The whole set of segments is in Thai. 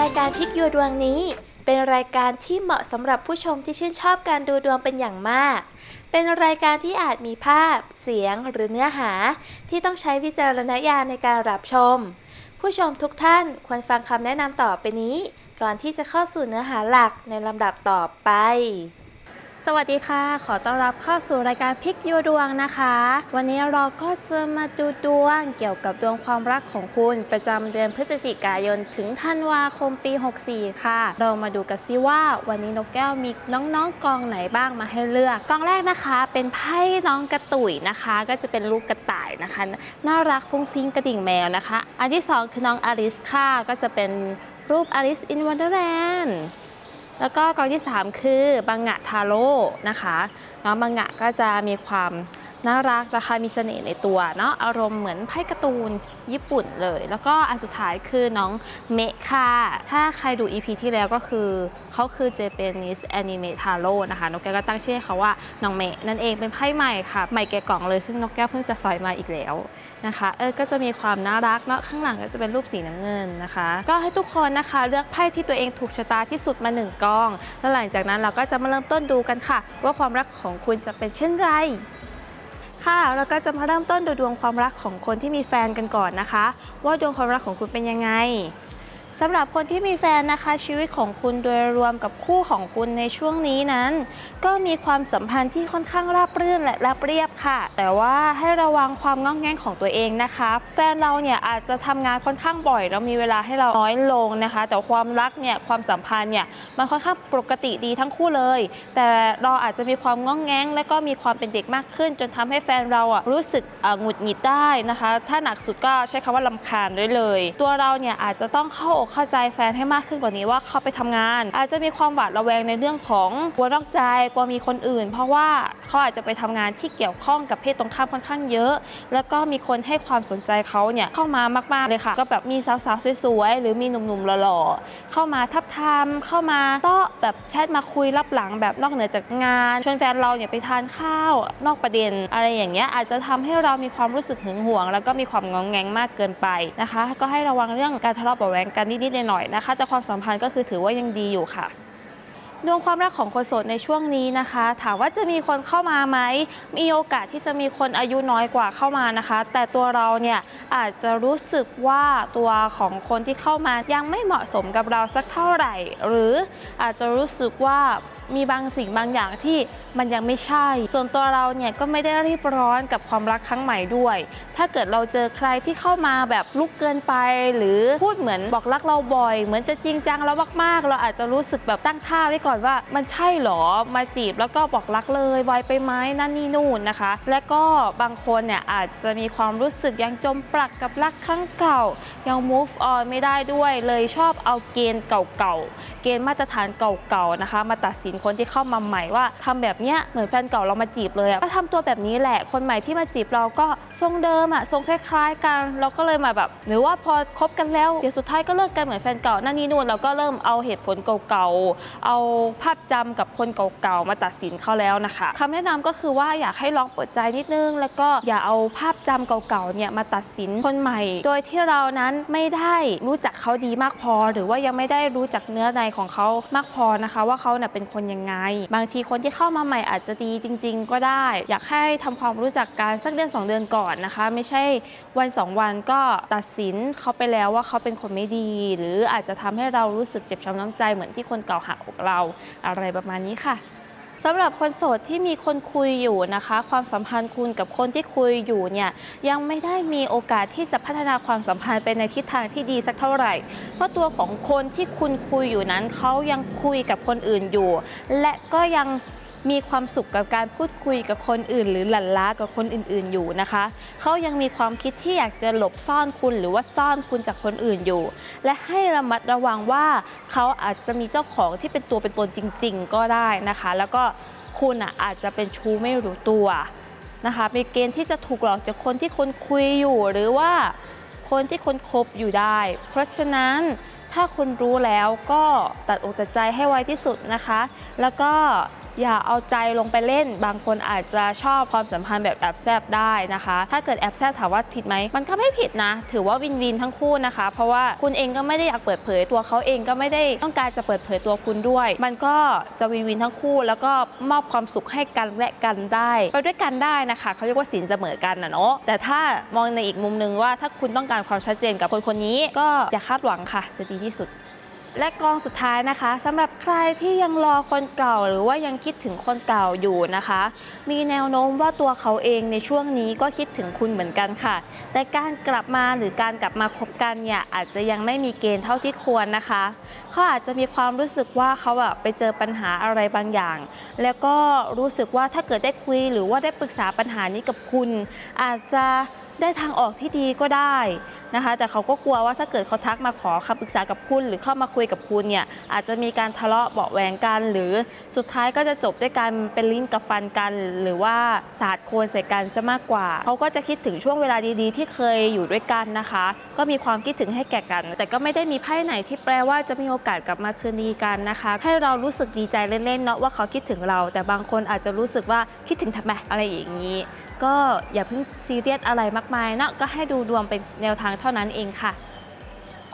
รายการพลิกยูดวงนี้ เป็นรายการที่เหมาะสำหรับผู้ชมที่ชื่นชอบการดูดวงเป็นอย่างมาก เป็นรายการที่อาจมีภาพ เสียงหรือเนื้อหา ที่ต้องใช้วิจารณญาณในการรับชม ผู้ชมทุกท่านควรฟังคำแนะนำต่อไปนี้ ก่อนที่จะเข้าสู่เนื้อหาหลักในลำดับต่อไป สวัสดีค่ะ ขอต้อนรับเข้าสู่รายการพิกยูดวงนะคะ วันนี้เราก็จะมาดูดวงเกี่ยวกับดวงความรักของคุณ ประจำเดือนพฤศจิกายนถึงธันวาคมปี 64 ค่ะ เรามาดูกันซิว่าวันนี้นกแก้วมีน้องๆกองไหนบ้างมาให้เลือกกองแรกนะคะ เป็นไพ่น้องกระตุ๋ยนะคะ ก็จะเป็นลูกกระต่ายนะคะ น่ารักฟุ้งฟิ้งกระดิ่งแมวนะคะ อันที่สองคือน้องอลิสค่ะก็จะเป็นรูปอลิสอินวันเดอร์แลนด์ แล้วก็กองที่ 3 คือบังงะทาโร่นะคะน้องบังงะก็จะมีความน่ารักนะคะมีเสน่ห์ในตัวเนาะอารมณ์เหมือนไพ่การ์ตูนญี่ปุ่นเลย แล้วก็อันสุดท้ายคือน้องเมะค่ะ ถ้าใครดู EP ที่แล้วก็คือเขาคือ Japanese Anime Taro นะคะนกแก้วก็ตั้งชื่อให้เขาว่าน้องเมะนั่นเองเป็นไพ่ใหม่ค่ะ ใหม่แกะกล่องเลยซึ่งนกแก้วเพิ่งจะสอยมาอีกแล้ว นะคะเออก็จะมีความน่ารักเนาะข้างหลังก็จะเป็นรูปสีน้ำเงินนะคะ ก็ให้ทุกคนนะคะเลือกไพ่ที่ตัวเองถูกชะตาที่สุดมาหนึ่งกอง แล้วหลังจากนั้นเราก็จะมาเริ่มต้นดูกันค่ะ ว่าความรักของคุณจะเป็นเช่นไรค่ะเราก็จะมาเริ่มต้นดูดวงความรักของคนที่มีแฟนกันก่อนนะคะ ว่าดวงความรักของคุณเป็นยังไง สำหรับคนที่มีแฟนนะคะชีวิตของคุณโดยรวมกับคู่ของคุณในช่วงนี้นั้น ก็มีความสัมพันธ์ที่ค่อนข้างราบรื่นและราบเรียบค่ะ แต่ว่าให้ระวังความงองแงงของตัวเองนะคะ แฟนเราเนี่ยอาจจะทำงานค่อนข้างบ่อยแล้วมีเวลาให้เราน้อยลงนะคะ แต่ความรักเนี่ยความสัมพันธ์เนี่ยมันค่อนข้างปกติดีทั้งคู่เลย แต่เราอาจจะมีความงองแงง และก็มีความเป็นเด็กมากขึ้น จนทำให้แฟนเราอะรู้สึกอ่อหงุดหงิดได้นะคะ ถ้าหนักสุดก็ใช้คำว่าลำคาญได้เลย ตัวเราเนี่ยอาจจะต้องเข้าอกเข้าใจแฟนให้มากขึ้นกว่านี้ว่าเขาไปทำงาน อาจจะมีความหวาดระแวงในเรื่องของกลัวนอกใจกลัวมีคนอื่น เพราะว่า เขาอาจจะไปทำงานที่เกี่ยวข้องกับเพศตรงข้ามค่อนข้างเยอะ แล้วก็มีคนให้ความสนใจเขาเนี่ยเข้ามามากๆเลยค่ะ ก็แบบมีสาวๆสวยๆหรือมีหนุ่มๆหล่อๆเข้ามาทับทามเข้ามาก็แบบแชทมาคุยรับหลังแบบนอกเหนือจากงานชวนแฟนเราเนี่ยไปทานข้าวนอกประเด็น อะไรอย่างเงี้ยอาจจะทำให้เรามีความรู้สึกหึงหวง แล้วก็มีความงองแงงมากเกินไปนะคะ ก็ให้ระวังเรื่องการทะเลาะเบาะแวงกันนิดๆหน่อยๆนะคะแต่ความสัมพันธ์ก็คือถือว่ายังดีอยู่ค่ะ ดวงความรักของคนโสดในช่วงนี้นะคะ ถามว่าจะมีคนเข้ามาไหมมีโอกาสที่จะมีคนอายุน้อยกว่าเข้ามานะคะ แต่ตัวเราเนี่ยอาจจะรู้สึกว่าตัวของคนที่เข้ามายังไม่เหมาะสมกับเราสักเท่าไหร่ หรืออาจจะรู้สึกว่า มีบางสิ่งบางอย่างที่มันยังไม่ใช่ ส่วนตัวเราเนี่ยก็ไม่ได้รีบร้อนกับความรักครั้งใหม่ด้วย ถ้าเกิดเราเจอใครที่เข้ามาแบบลุกเกินไป หรือพูดเหมือนบอกรักเราบ่อย เหมือนจะจริงจังแล้วมากๆ เราอาจจะรู้สึกแบบตั้งท่าไว้ก่อนว่า มันใช่หรอมาจีบแล้วก็บอกรักเลยไวไปไหมนั่นนี่นู่นนะคะ และก็บางคนเนี่ยอาจจะมีความรู้สึกยังจมปลักกับรักครั้งเก่า ยัง move on ไม่ได้ด้วย เลยชอบเอาเกณฑ์เก่าๆเกณฑ์มาตรฐานเก่าๆนะคะ มาตัดสินคนที่เข้ามาใหม่ว่าทำแบบเนี้ยเหมือนแฟนเก่าเรามาจีบเลยอะก็ทำตัวแบบนี้แหละคนใหม่ที่มาจีบเราก็ทรงเดิมอะทรงคล้าย ๆ กันเราก็เลยมาแบบ หรือว่าพอคบกันแล้วเดี๋ยวสุดท้ายก็เลิกกันเหมือนแฟนเก่านั่นนี่นู่นเราก็เริ่มเอาเหตุผลเก่าๆเอาภาพจำกับคนเก่าๆมาตัดสินเขาแล้วนะคะคำแนะนำก็คือว่าอยากให้ลองเปิดใจนิดนึง แล้วก็อย่าเอาภาพจำเก่าๆเนี่ยมาตัดสินคนใหม่ โดยที่เรานั้นไม่ได้รู้จักเขาดีมากพอ หรือว่ายังไม่ได้รู้จักเนื้อในของเขามากพอนะคะ ว่าเขาเน่ะเป็นคนยังไง บางทีคนที่เข้ามาใหม่อาจจะดีจริง ๆ ก็ได้ อยากให้ทำความรู้จักกันสักเดือนสองเดือนก่อนนะคะ ไม่ใช่วันสองวันก็ตัดสินเขาไปแล้วว่าเขาเป็นคนไม่ดี หรืออาจจะทำให้เรารู้สึกเจ็บช้ำน้ำใจเหมือนที่คนเก่าหาอกเราอะไรประมาณนี้ค่ะ สำหรับคนโสดที่มีคนคุยอยู่นะคะ ความสัมพันธ์คุณกับคนที่คุยอยู่เนี่ยยังไม่ได้มีโอกาสที่จะพัฒนาความสัมพันธ์ไปในทิศทางที่ดีสักเท่าไหร่ เพราะตัวของคนที่คุณคุยอยู่นั้นเขายังคุยกับคนอื่นอยู่ และก็ยัง มีความสุขกับการพูดคุยกับคนอื่น หรือหลั่นล้ากับคนอื่นๆอยู่นะคะ เขายังมีความคิดที่อยากจะหลบซ่อนคุณหรือว่าซ่อนคุณจากคนอื่นอยู่ และให้ระมัดระวังว่าเขาอาจจะมีเจ้าของที่เป็นตัวเป็นตนจริง ๆ ก็ได้นะคะ แล้วก็คุณอะอาจจะเป็นชู้ไม่รู้ตัวนะคะมีเกณฑ์ที่จะถูกหลอกจากคนที่คนคุยอยู่ หรือว่าคนที่คนคบอยู่ได้ เพราะฉะนั้นถ้าคุณรู้แล้วก็ตัดอกตัดใจให้ไวที่สุดนะคะ แล้วก็ อย่าเอาใจลงไปเล่น บางคนอาจจะชอบความสัมพันธ์แบบแอบแซบได้นะคะ ถ้าเกิดแอบแซบถามว่าผิดไหม มันก็ไม่ผิดนะ ถือว่าวินวินทั้งคู่นะคะ เพราะว่าคุณเองก็ไม่ได้อยากเปิดเผยตัวเขาเองก็ไม่ได้ต้องการจะเปิดเผยตัวคุณด้วย มันก็จะวินวินทั้งคู่ แล้วก็มอบความสุขให้กันและกันได้ไปด้วยกันได้นะคะเขาเรียกว่าสินเสมอกันนะเนาะแต่ถ้ามองในอีกมุมหนึงว่าถ้าคุณต้องการความชัดเจนกับคนคนนี้ก็อย่าคาดหวังค่ะ จะดีที่สุด และกองสุดท้ายนะคะสำหรับใครที่ยังรอคนเก่า หรือว่ายังคิดถึงคนเก่าอยู่นะคะ มีแนวโน้มว่าตัวเขาเองในช่วงนี้ก็คิดถึงคุณเหมือนกันค่ะ แต่การกลับมาหรือการกลับมาคบกันเนี่ยอาจจะยังไม่มีเกณฑ์เท่าที่ควรนะคะเขาอาจจะมีความรู้สึกว่าเขาอะไปเจอปัญหาอะไรบางอย่าง แล้วก็รู้สึกว่าถ้าเกิดได้คุย หรือว่าได้ปรึกษาปัญหานี้กับคุณ อาจจะได้ทางออกที่ดีก็ได้นะคะ แต่เขาก็กลัวว่าถ้าเกิดเขาทักมาขอคำปรึกษากับคุณ หรือเข้ามาคุยกับคุณเนี่ยอาจจะมีการทะเลาะเบาแหวงกัน หรือสุดท้ายก็จะจบด้วยการเป็นลิ้นกับฟันกัน หรือว่าสาดโคลนใส่กันซะมากกว่า เขาก็จะคิดถึงช่วงเวลาดีๆ ที่เคยอยู่ด้วยกันนะคะ ก็มีความคิดถึงให้แก่กัน แต่ก็ไม่ได้มีไพ่ไหนที่แปลว่าจะมีโอกาสกลับมาคืนดีกันนะคะ ให้เรารู้สึกดีใจเล่นๆเนาะว่าเขาคิดถึงเรา แต่บางคนอาจจะรู้สึกว่าคิดถึงทำไมอะไรอย่างนี้ ก็อย่าเพิ่งซีเรียสอะไรมากมายเนาะก็ให้ดูดวงเป็นแนวทางเท่านั้นเองค่ะ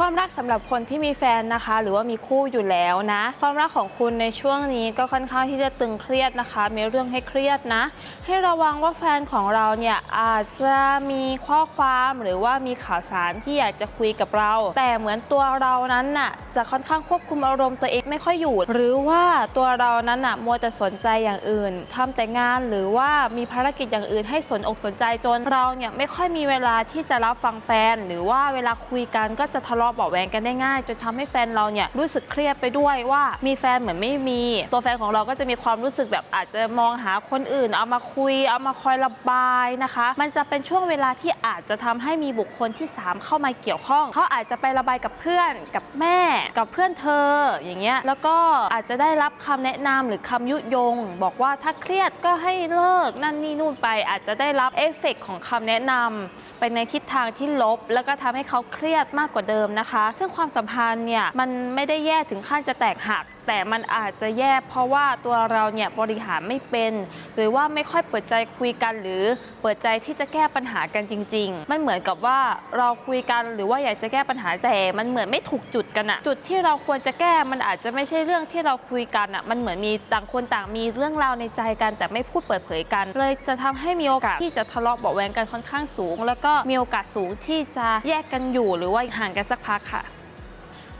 ความรักสำหรับคนที่มีแฟนนะคะ หรือว่ามีคู่อยู่แล้วนะ ความรักของคุณในช่วงนี้ก็ค่อนข้างที่จะตึงเครียดนะคะ มีเรื่องให้เครียดนะ ให้ระวังว่าแฟนของเราเนี่ยอาจจะมีข้อความหรือว่ามีข่าวสารที่อยากจะคุยกับเรา แต่เหมือนตัวเรานั้นน่ะจะค่อนข้างควบคุมอารมณ์ตัวเองไม่ค่อยอยู่ หรือว่าตัวเรานั้นน่ะมัวแต่สนใจอย่างอื่นทำแต่งานหรือว่ามีภารกิจอย่างอื่น ให้สนอกสนใจจนเราเนี่ยไม่ค่อยมีเวลาที่จะรับฟังแฟน หรือว่าเวลาคุยกันก็จะทะเลาะเบาะแวงกันได้ง่ายจนทำให้แฟนเราเนี่ยรู้สึกเครียดไปด้วยว่ามีแฟนเหมือนไม่มี ตัวแฟนของเราก็จะมีความรู้สึกแบบอาจจะมองหาคนอื่น เอามาคุย เอามาคอยระบายนะคะ มันจะเป็นช่วงเวลาที่อาจจะทำให้มีบุคคลที่ 3 เข้ามาเกี่ยวข้อง เขาอาจจะไประบายกับเพื่อนกับแม่ กับเพื่อนเธออย่างเงี้ยแล้วก็อาจจะได้รับคำแนะนำหรือคำยุยง บอกว่าถ้าเครียดก็ให้เลิกนั่นนี่นู่นไปอาจจะได้รับเอฟเฟกต์ของคำแนะนำ ไปในทิศทางที่ลบ แล้วก็ทำให้เขาเครียดมากกว่าเดิมนะคะ ซึ่งความสัมพันธ์เนี่ยมันไม่ได้แย่ถึงขั้นจะแตกหัก แต่มันอาจจะแย่เพราะว่าตัวเราเนี่ยบริหารไม่เป็น หรือว่าไม่ค่อยเปิดใจคุยกันหรือเปิดใจที่จะแก้ปัญหากันจริงๆ มันเหมือนกับว่าเราคุยกันหรือว่าอยากจะแก้ปัญหาแต่ มันเหมือนไม่ถูกจุดกันอะจุดที่เราควรจะแก้มันอาจจะไม่ใช่เรื่องที่เราคุยกันอะมันเหมือนมีต่างคนต่างมีเรื่องราวในใจกัน แต่ไม่พูดเปิดเผยกัน เลยจะทำให้มีโอกาสที่จะทะเลาะเบาะแวงกันค่อนข้างสูง แล้วก็มีโอกาสสูงที่จะแยกกันอยู่ หรือว่าห่างกันสักพักค่ะ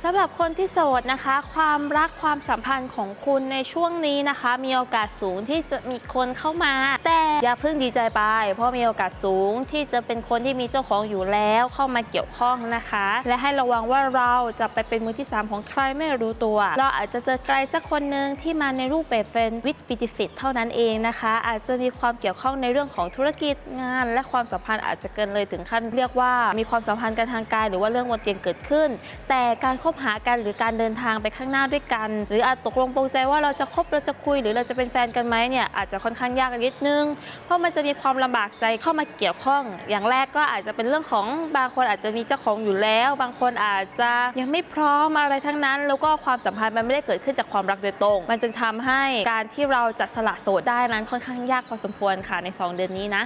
สำหรับคนที่โสดนะคะ ความรักความสัมพันธ์ของคุณในช่วงนี้นะคะ มีโอกาสสูงที่จะมีคนเข้ามา แต่อย่าเพิ่งดีใจไป เพราะมีโอกาสสูงที่จะเป็นคนที่มีเจ้าของอยู่แล้วเข้ามาเกี่ยวข้องนะคะ และให้ระวังว่าเราจะไปเป็นมือที่ 3 ของใครไม่รู้ตัว เราอาจจะเจอใครสักคนหนึ่งที่มาในรูปแบบเฟนวิดบิติฟิตเท่านั้นเองนะคะ อาจจะมีความเกี่ยวข้องในเรื่องของธุรกิจงาน และความสัมพันธ์อาจจะเกินเลยถึงขั้นเรียกว่า มีความสัมพันธ์กันทางกายหรือว่าเรื่องบนเตียงเกิดขึ้น แต่การคบหากันหรือการเดินทางไปข้างหน้าด้วยกัน หรืออาจตกลงปรงใจว่าเราจะคบเราจะคุย หรือเราจะเป็นแฟนกันไหมเนี่ยอาจจะค่อนข้างยากนิดนึง เพราะมันจะมีความลำบากใจเข้ามาเกี่ยวข้อง อย่างแรกก็อาจจะเป็นเรื่องของบางคนอาจจะมีเจ้าของอยู่แล้ว บางคนอาจจะยังไม่พร้อมอะไรทั้งนั้น แล้วก็ความสัมพันธ์มันไม่ได้เกิดขึ้นจากความรักโดยตรง มันจึงทำให้การที่เราจะสละโสดได้นั้นค่อนข้างยากพอสมควรค่ะในสองเดือนนี้นะ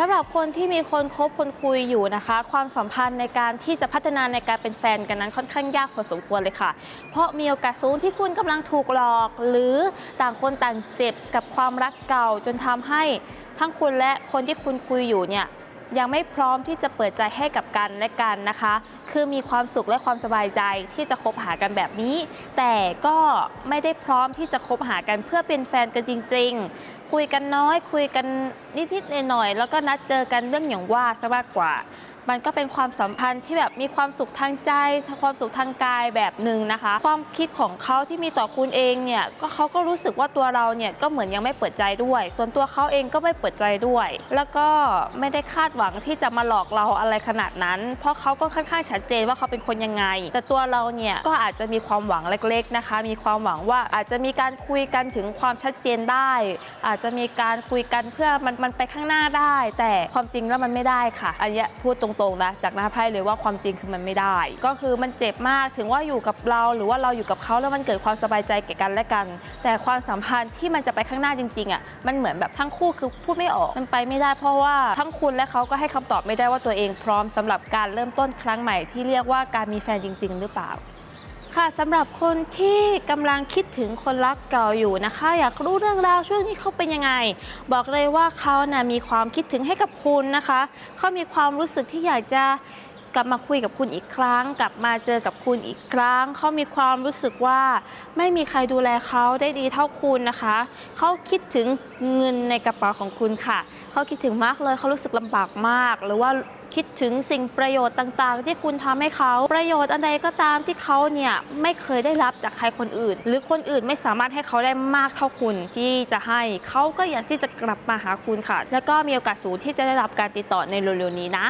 สำหรับคนที่มีคนคบคนคุยอยู่นะคะ ความสัมพันธ์ในการที่จะพัฒนาในการเป็นแฟนกันนั้นค่อนข้างยากพอสมควรเลยค่ะ เพราะมีโอกาสสูงที่คุณกำลังถูกหลอก หรือต่างคนต่างเจ็บกับความรักเก่าจนทำให้ทั้งคุณและคนที่คุณคุยอยู่เนี่ย ยังไม่พร้อมที่จะเปิดใจให้กับกันและกันนะคะ คือมีความสุขและความสบายใจที่จะคบหากันแบบนี้ แต่ก็ไม่ได้พร้อมที่จะคบหากันเพื่อเป็นแฟนกันจริง ๆ คุยกันน้อย คุยกันนิดๆหน่อยๆแล้วก็นัดเจอกันเรื่องอย่างว่าซะมากกว่า มันก็เป็นความสัมพันธ์ที่แบบมีความสุขทางใจความสุขทางกายแบบหนึ่งนะคะ ความคิดของเขาที่มีต่อคุณเองเนี่ยก็เขาก็รู้สึกว่าตัวเราเนี่ยก็เหมือนยังไม่เปิดใจด้วย ส่วนตัวเขาเองก็ไม่เปิดใจด้วย แล้วก็ไม่ได้คาดหวังที่จะมาหลอกเราอะไรขนาดนั้น เพราะเขาก็ค่อนข้างชัดเจนว่าเขาเป็นคนยังไง แต่ตัวเราเนี่ยก็อาจจะมีความหวังเล็ก ๆนะคะ มีความหวังว่าอาจจะมีการคุยกันถึงความชัดเจนได้ อาจจะมีการคุยกันเพื่อมันมันไปข้างหน้าได้ แต่ความจริงแล้วมันไม่ได้ค่ะ อันนี้พูดตรงรงๆนะจากหน้าไพ่เลยว่าความจริงคือมันไม่ได้ ก็คือมันเจ็บมากถึงว่าอยู่กับเรา หรือว่าเราอยู่กับเขาแล้วมันเกิดความสบายใจแก่กันและกัน แต่ความสัมพันธ์ที่มันจะไปข้างหน้าจริงๆอะมันเหมือนแบบทั้งคู่คือพูดไม่ออกมันไปไม่ได้ เพราะว่าทั้งคุณและเขาก็ให้คำตอบไม่ได้ว่าตัวเองพร้อมสำหรับการเริ่มต้นครั้งใหม่ที่เรียกว่าการมีแฟนจริง ๆ หรือเปล่า ค่ะสำหรับคนที่กำลังคิดถึงคนรักเก่าอยู่นะคะ อยากรู้เรื่องราวช่วงนี้เขาเป็นยังไง บอกเลยว่าเขานะ่ะมีความคิดถึงให้กับคุณนะคะเขามีความรู้สึกที่อยากจะกลับมาคุยกับคุณอีกครั้ง กลับมาเจอกับคุณอีกครั้ง เขามีความรู้สึกว่าไม่มีใครดูแลเขาได้ดีเท่าคุณนะคะ เขาคิดถึงเงินในกระเป๋าของคุณค่ะ เขาคิดถึงมากเลยเขารู้สึกลำบากมาก หรือว่า คิดถึงสิ่งประโยชน์ต่างๆ ที่คุณทำให้เขาประโยชน์อันใดก็ตามที่เขาเนี่ยไม่เคยได้รับจากใครคนอื่น หรือคนอื่นไม่สามารถให้เขาได้มากเท่าคุณที่จะให้เขาก็อยากที่จะกลับมาหาคุณค่ะ แล้วก็มีโอกาสสูงที่จะได้รับการติดต่อในเร็วๆนี้นะ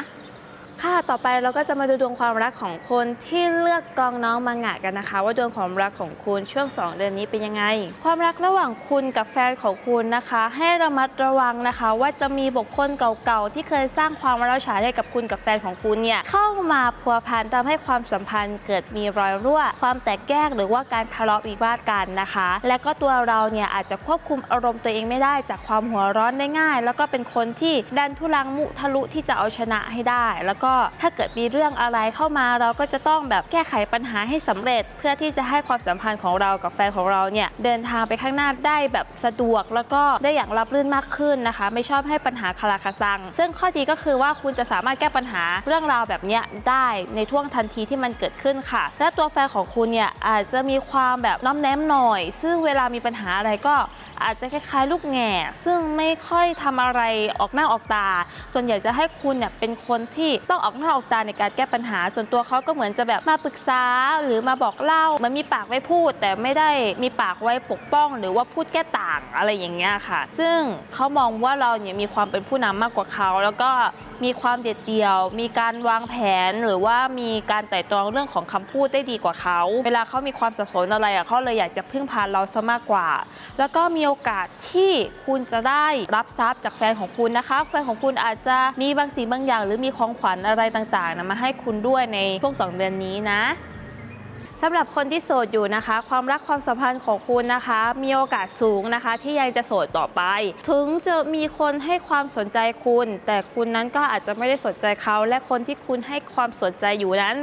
ค่ะ ต่อไปเราก็จะมาดูดวงความรักของคนที่เลือกกองน้องมังงะกันนะคะ ว่าดวงความรักของคุณช่วง 2 เดือนนี้เป็นยังไง ความรักระหว่างคุณกับแฟนของคุณนะคะ ให้ระมัดระวังนะคะ ว่าจะมีบุคคลเก่าๆที่เคยสร้างความร้าวฉานให้กับคุณกับแฟนของคุณเนี่ยเข้ามาพัวพันทำให้ความสัมพันธ์เกิดมีรอยรั่ว ความแตกแยกหรือว่าการทะเลาะวิวาทกันนะคะ และก็ตัวเราเนี่ยอาจจะควบคุมอารมณ์ตัวเองไม่ได้จากความหัวร้อนได้ง่าย แล้วก็เป็นคนที่ดันทุลังมุทะลุที่จะเอาชนะให้ได้ แล้วก็ถ้าเกิดมีเรื่องอะไรเข้ามาเราก็จะต้องแบบแก้ไขปัญหาให้สำเร็จ เพื่อที่จะให้ความสัมพันธ์ของเรากับแฟนของเราเนี่ยเดินทางไปข้างหน้าได้แบบสะดวก แล้วก็ได้อย่างรับรื่นมากขึ้นนะคะ ไม่ชอบให้ปัญหาคาราคาซัง ซึ่งข้อดีก็คือว่าคุณจะสามารถแก้ปัญหาเรื่องราวแบบเนี้ยได้ในท่วงทันทีที่มันเกิดขึ้นค่ะ และตัวแฟนของคุณเนี่ยอาจจะมีความแบบน้อมแนมหน่อย ซึ่งเวลามีปัญหาอะไรก็อาจจะคล้ายๆ ลูกแง่ซึ่งไม่ค่อยทำอะไรออกหน้าออกตา ส่วนใหญ่จะให้คุณเนี่ยเป็นคนที่ต้องออกหน้าออกตาในการแก้ปัญหา ส่วนตัวเขาก็เหมือนจะแบบมาปรึกษาหรือมาบอกเล่าเหมันมีปากไว้พูด แต่ไม่ได้มีปากไว้ปกป้อง หรือว่าพูดแก้ต่างอะไรอย่างเงี้ยค่ะ ซึ่งเขามองว่าเราเนี่ยมีความเป็นผู้นำมากกว่าเขาแล้วก็ มีความเด็ดเดี่ยว มีการวางแผนหรือว่ามีการไต่ตรองเรื่องของคำพูดได้ดีกว่าเขา เวลาเขามีความสับสนอะไรอะเขาเลยอยากจะพึ่งพาเราซะมากกว่า แล้วก็มีโอกาสที่คุณจะได้รับทรัพย์จากแฟนของคุณนะคะแฟนของคุณอาจจะมีบางสิ่งบางอย่าง หรือมีของขวัญอะไรต่างๆนะมาให้คุณด้วยในช่วงสองเดือนนี้นะ สำหรับคนที่โสดอยู่นะคะ ความรักความสัมพันธ์ของคุณนะคะ มีโอกาสสูงนะคะ ที่ยังจะโสดต่อไป ถึงจะมีคนให้ความสนใจคุณ แต่คุณนั้นก็อาจจะไม่ได้สนใจเขา และคนที่คุณให้ความสนใจอยู่นั้น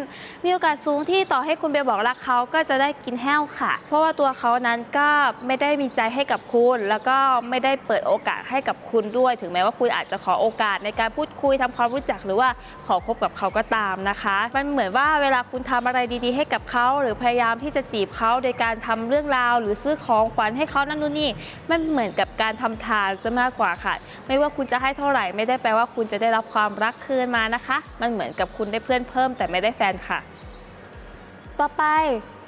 มีโอกาสสูงที่ต่อให้คุณไปบอกรักเขาก็จะได้กินแห้วค่ะ เพราะว่าตัวเขานั้นก็ไม่ได้มีใจให้กับคุณ แล้วก็ไม่ได้เปิดโอกาสให้กับคุณด้วย ถึงแม้ว่าคุณอาจจะขอโอกาสในการพูดคุยทำความรู้จักหรือว่าขอคบกับเขาก็ตามนะคะ มันเหมือนว่าเวลาคุณทำอะไรดี ๆ ให้กับเขาหรือพยายามที่จะจีบเขาโดยการทำเรื่องราว หรือซื้อของขวัญให้เขานั่นนู่นนี่มันเหมือนกับการทำทานซะมากกว่าค่ะ ไม่ว่าคุณจะให้เท่าไหร่ ไม่ได้แปลว่าคุณจะได้รับความรักคืนมานะคะ มันเหมือนกับคุณได้เพื่อนเพิ่ม แต่ไม่ได้แฟนค่ะ ต่อไป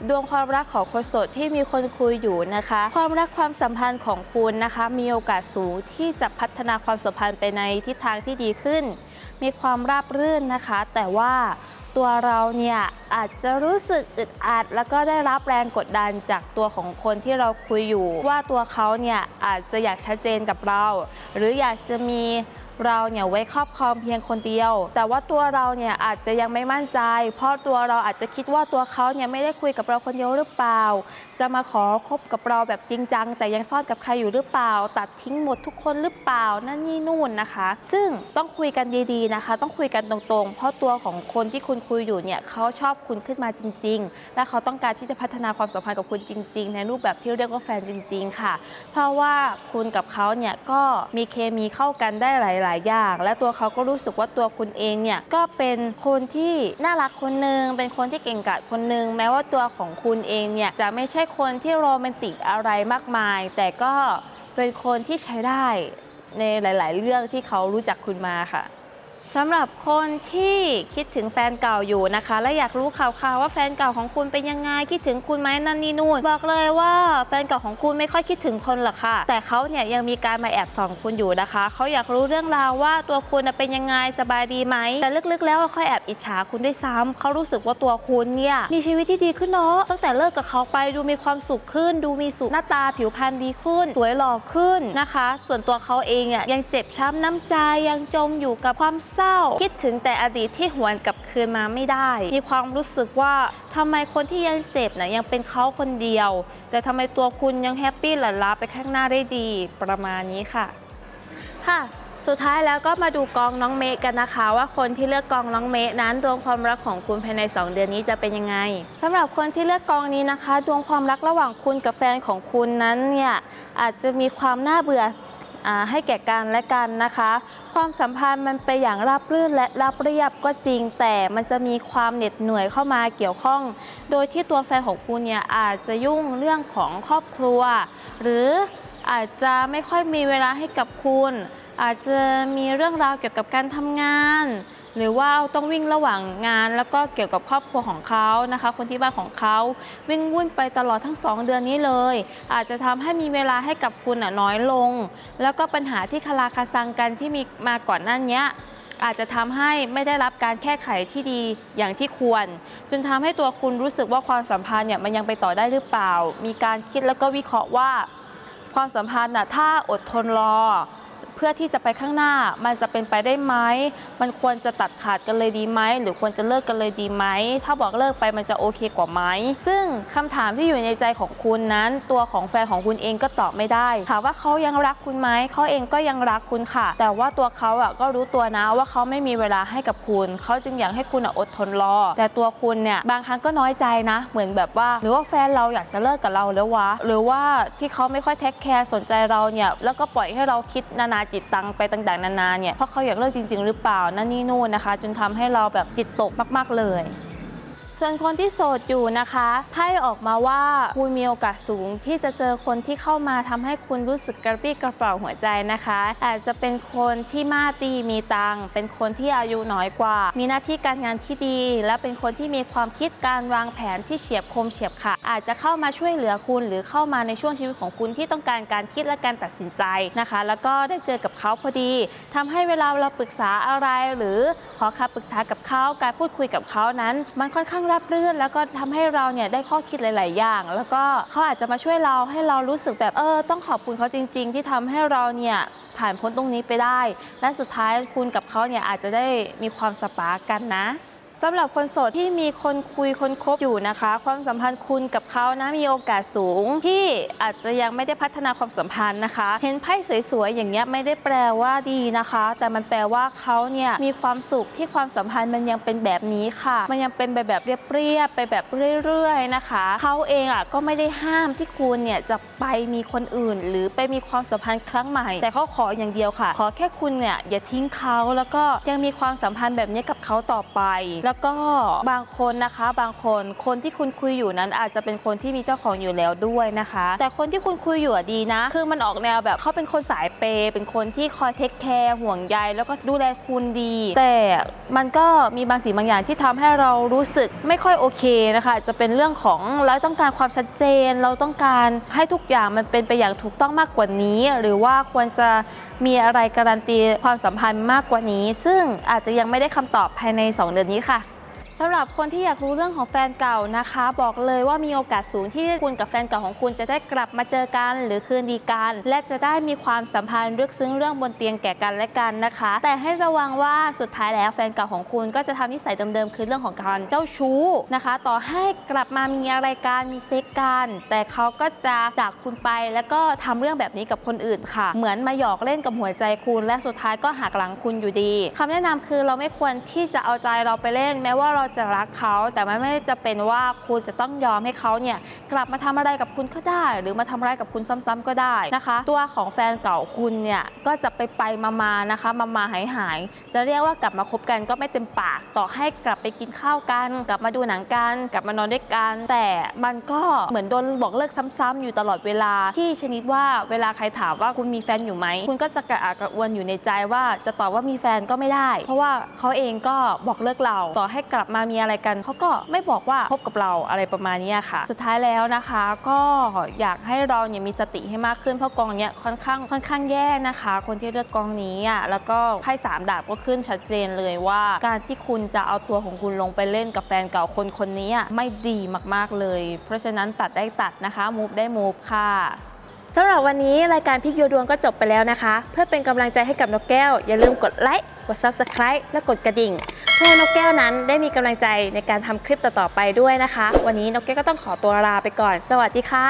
ดวงความรักของคนโสดที่มีคนคุยอยู่นะคะ ความรักความสัมพันธ์ของคุณนะคะ มีโอกาสสูงที่จะพัฒนาความสัมพันธ์ไปในทิศทางที่ดีขึ้น มีความราบรื่นนะคะ แต่ว่า ตัวเราเนี่ยอาจจะรู้สึกอึดอัด แล้วก็ได้รับแรงกดดันจากตัวของคนที่เราคุยอยู่ ว่าตัวเขาเนี่ยอาจจะอยากชัดเจนกับเรา หรืออยากจะมี เราเนี่ยไว้ครอบครองเพียงคนเดียว แต่ว่าตัวเราเนี่ยอาจจะยังไม่มั่นใจ เพราะตัวเราอาจจะคิดว่าตัวเขาเนี่ยไม่ได้คุยกับเราคนเดียวหรือเปล่า จะมาขอคบกับเราแบบจริงจัง แต่ยังซ่อนกับใครอยู่หรือเปล่า ตัดทิ้งหมดทุกคนหรือเปล่านั่นนี่นู่นนะคะ ซึ่งต้องคุยกันดีๆนะคะ ต้องคุยกันตรงๆ เพราะตัวของคนที่คุณคุยอยู่เนี่ยเขาชอบคุณขึ้นมาจริง ๆ และเขาต้องการที่จะพัฒนาความสัมพันธ์กับคุณจริง ๆ ในรูปแบบที่เรียกว่าแฟนจริง ๆ ค่ะ เพราะว่าคุณกับเขาเนี่ยก็มีเคมีเข้ากันได้หลายๆ อย่าง และตัวเขาก็รู้สึกว่าตัวคุณเองเนี่ยก็เป็นคนที่น่ารักคนหนึ่งเป็นคนที่เก่งกาจคนหนึ่งแม้ว่าตัวของคุณเองเนี่ยจะไม่ใช่คนที่โรแมนติกอะไรมากมาย แต่ก็เป็นคนที่ใช้ได้ในหลาย ๆ เรื่องที่เขารู้จักคุณมาค่ะ สำหรับคนที่คิดถึงแฟนเก่าอยู่นะคะ และอยากรู้ข่าวๆว่าแฟนเก่าของคุณเป็นยังไงคิดถึงคุณไหมนั่นนี่นู่นบอกเลยว่าแฟนเก่าของคุณไม่ค่อยคิดถึงคนหรอกค่ะ แต่เขาเนี่ยยังมีการมาแอบส่องคุณอยู่นะคะเขาอยากรู้เรื่องราวว่าตัวคุณเป็นยังไงสบายดีไหมแต่ลึกๆ แล้วเขาแอบอิจฉาคุณด้วยซ้ำเขารู้สึกว่าตัวคุณเนี่ยมีชีวิตที่ดีขึ้นเนาะตั้งแต่เลิกกับเขาไปดูมีความสุขขึ้น ดูมีสุขหน้าตาผิวพรรณดีขึ้น สวยหล่อขึ้นนะคะ ส่วนตัวเขาเองอะยังเจ็บช้ำน้ำใจยังจมอยู่กับความเศร้า คิดถึงแต่อดีตที่หวนกลับคืนมาไม่ได้ มีความรู้สึกว่าทำไมคนที่ยังเจ็บนะยังเป็นเขาคนเดียว แต่ทำไมตัวคุณยังแฮปปี้หลั่นล้าไปข้างหน้าได้ดีประมาณนี้ค่ะ ค่ะสุดท้ายแล้วก็มาดูกองน้องเมฆกันนะคะ ว่าคนที่เลือกกองน้องเมฆนั้นดวงความรักของคุณภายใน 2 เดือนนี้จะเป็นยังไงสำหรับคนที่เลือกกองนี้นะคะ ดวงความรักระหว่างคุณกับแฟนของคุณนั้นเนี่ยอาจจะมีความน่าเบื่อ ให้แก่กันและกันนะคะ ความสัมพันธ์มันไปอย่างราบรื่นและราบเรียบก็จริง แต่มันจะมีความเหน็ดเหนื่อยเข้ามาเกี่ยวข้อง โดยที่ตัวแฟนของคุณเนี่ยอาจจะยุ่งเรื่องของครอบครัว หรืออาจจะไม่ค่อยมีเวลาให้กับคุณ อาจจะมีเรื่องราวเกี่ยวกับการทำงาน หรือว่าต้องวิ่งระหว่างงาน แล้วก็เกี่ยวกับครอบครัวของเขานะคะ คนที่บ้านของเขาวิ่งวุ่นไปตลอดทั้ง 2 เดือนนี้เลย อาจจะทำให้มีเวลาให้กับคุณน้อยลง แล้วก็ปัญหาที่คาราคาซังกันที่มีมาก่อนหน้านี้อาจจะทำให้ไม่ได้รับการแก้ไขที่ดีอย่างที่ควร จนทำให้ตัวคุณรู้สึกว่าความสัมพันธ์เนี่ยมันยังไปต่อได้หรือเปล่า มีการคิดแล้วก็วิเคราะห์ว่า ความสัมพันธ์น่ะถ้าอดทนรอ เพื่อที่จะไปข้างหน้ามันจะเป็นไปได้ไหมมันควรจะตัดขาดกันเลยดีไหมหรือควรจะเลิกกันเลยดีไหมถ้าบอกเลิกไปมันจะโอเคกว่าไหมซึ่งคำถามที่อยู่ในใจของคุณนั้น ตัวของแฟนของคุณเองก็ตอบไม่ได้ถามว่าเขายังรักคุณไหมเขาเองก็ยังรักคุณค่ะ แต่ว่าตัวเขาอะก็รู้ตัวนะว่าเขาไม่มีเวลาให้กับคุณ เขาจึงอยากให้คุณอะอดทนรอ แต่ตัวคุณเนี่ยบางครั้งก็น้อยใจนะ เหมือนแบบว่า หรือว่าแฟนเราอยากจะเลิกกับเราแล้ววะ หรือว่าที่เขาไม่ค่อยเทคแคร์สนใจเราเนี่ย แล้วก็ปล่อยให้เราคิดนานาจิตตังไปต่างๆนานาเนี่ยเพราะเขาอยากเลิกจริง ๆ หรือเปล่านั่นนี่นู่นนะคะ จนทำให้เราแบบจิตตกมาก ๆเลย ส่วนคนที่โสดอยู่นะคะไพ่ออกมาว่าคุณมีโอกาสสูงที่จะเจอคนที่เข้ามาทำให้คุณรู้สึกกระปรี้กระเปร่าหัวใจนะคะ อาจจะเป็นคนที่มาตีมีตังเป็นคนที่อายุน้อยกว่า มีหน้าที่การงานที่ดี และเป็นคนที่มีความคิดการวางแผนที่เฉียบคมเฉียบขาดอาจจะเข้ามาช่วยเหลือคุณ หรือเข้ามาในช่วงชีวิตของคุณที่ต้องการการคิดและการตัดสินใจนะคะ แล้วก็ได้เจอกับเขาพอดีทำให้เวลาเราปรึกษาอะไรหรือขอคำปรึกษากับเขาการพูดคุยกับเขานั้น มันค่อนข้างรับรื่น แล้วก็ทำให้เราเนี่ยได้ข้อคิดหลาย ๆ อย่าง แล้วก็เขาอาจจะมาช่วยเราให้เรารู้สึกแบบเออต้องขอบคุณเขาจริง ๆ ที่ทำให้เราเนี่ยผ่านพ้นตรงนี้ไปได้ และสุดท้ายคุณกับเขาเนี่ยอาจจะได้มีความสปาร์กกันนะ สำหรับคนโสดที่มีคนคุยคนคบอยู่นะคะ ความสัมพันธ์คุณกับเขานะมีโอกาสสูง ที่อาจจะยังไม่ได้พัฒนาความสัมพันธ์นะคะ เห็นไพ่สวยๆอย่างเงี้ยไม่ได้แปลว่าดีนะคะ แต่มันแปลว่าเขาเนี่ยมีความสุขที่ความสัมพันธ์มันยังเป็นแบบนี้ค่ะ มันยังเป็นไปแบบเรียบๆไปแบบเรื่อยๆนะคะเขาเองอะก็ไม่ได้ห้ามที่คุณเนี่ยจะไปมีคนอื่น หรือไปมีความสัมพันธ์ครั้งใหม่ แต่เขาขออย่างเดียวค่ะ ขอแค่คุณเนี่ยอย่าทิ้งเขาแล้วก็ยังมีความสัมพันธ์แบบนี้กับเขาต่อไปแล้วก็บางคนนะคะบางคนคนที่คุณคุยอยู่นั้นอาจจะเป็นคนที่มีเจ้าของอยู่แล้วด้วยนะคะ แต่คนที่คุณคุยอยู่ดีนะ คือมันออกแนวแบบเขาเป็นคนสายเปย์เป็นคนที่คอยเทคแคร์ห่วงใยแล้วก็ดูแลคุณดี แต่มันก็มีบางสิ่งบางอย่างที่ทำให้เรารู้สึกไม่ค่อยโอเคนะคะจะเป็นเรื่องของเราต้องการความชัดเจน เราต้องการให้ทุกอย่างมันเป็นไปอย่างถูกต้องมากกว่านี้ หรือว่าควรจะมีอะไรการันตีความสัมพันธ์มากกว่านี้ ซึ่งอาจจะยังไม่ได้คำตอบภายใน 2 เดือนนี้ค่ะ สำหรับคนที่อยากรู้เรื่องของแฟนเก่านะคะ บอกเลยว่ามีโอกาสสูงที่คุณกับแฟนเก่าของคุณจะได้กลับมาเจอกัน หรือคืนดีกัน และจะได้มีความสัมพันธ์ลึกซึ้งเรื่องบนเตียงแก่กันและกันนะคะ แต่ให้ระวังว่าสุดท้ายแล้วแฟนเก่าของคุณก็จะทำนิสัยเดิมๆคือเรื่องของการเจ้าชู้นะคะ ต่อให้กลับมามีอะไรกันมีเซ็กกันแต่เขาก็จะจากคุณไปแล้วก็ทำเรื่องแบบนี้กับคนอื่นค่ะ เหมือนมาหยอกเล่นกับหัวใจคุณ และสุดท้ายก็หักหลังคุณอยู่ดีคำแนะนำคือเราไม่ควรที่จะเอาใจเราไปเล่น แม้ว่าเราจะรักเขาแต่มันไม่จะเป็นว่าคุณจะต้องยอมให้เขาเนี่ยกลับมาทำอะไรกับคุณก็ได้ หรือมาทำอะไรกับคุณซ้ำๆก็ได้นะคะ ตัวของแฟนเก่าคุณเนี่ยก็จะไปไปมาๆนะคะ มามาหายหายจะเรียกว่ากลับมาคบกันก็ไม่เต็มปากต่อให้กลับไปกินข้าวกัน กลับมาดูหนังกัน กลับมานอนด้วยกัน แต่มันก็เหมือนโดนบอกเลิกซ้ำๆอยู่ตลอดเวลาที่ชนิดว่าเวลาใครถามว่าคุณมีแฟนอยู่ไหมคุณก็จะกระอักกระอ่วนอยู่ในใจว่าจะตอบว่ามีแฟนก็ไม่ได้ เพราะว่าเขาเองก็บอกเลิกเราต่อให้กลับมามีอะไรกันเขาก็ไม่บอกว่าพบกับเราอะไรประมาณนี้ค่ะ สุดท้ายแล้วนะคะ ก็อยากให้เราเนี่ยมีสติให้มากขึ้นเพราะกองเนี้ยค่อนข้างค่อนข้างแย่นะคะ คนที่เลือกกองนี้อะแล้วก็ไพ่สามดาบก็ขึ้นชัดเจนเลยว่า การที่คุณจะเอาตัวของคุณลงไปเล่นกับแฟนเก่าคนคนนี้อะไม่ดีมากๆเลย เพราะฉะนั้นตัดได้ตัดนะคะมูฟได้มูฟค่ะ สำหรับวันนี้รายการพลิกโยดวงก็จบไปแล้วนะคะ เพื่อเป็นกำลังใจให้กับนกแก้ว อย่าลืมกดไลค์กด Subscribe และกดกระดิ่ง เพื่อให้นกแก้วนั้นได้มีกำลังใจในการทำคลิปต่อๆไปด้วยนะคะ วันนี้นกแก้วก็ต้องขอตัวลาไปก่อน สวัสดีค่ะ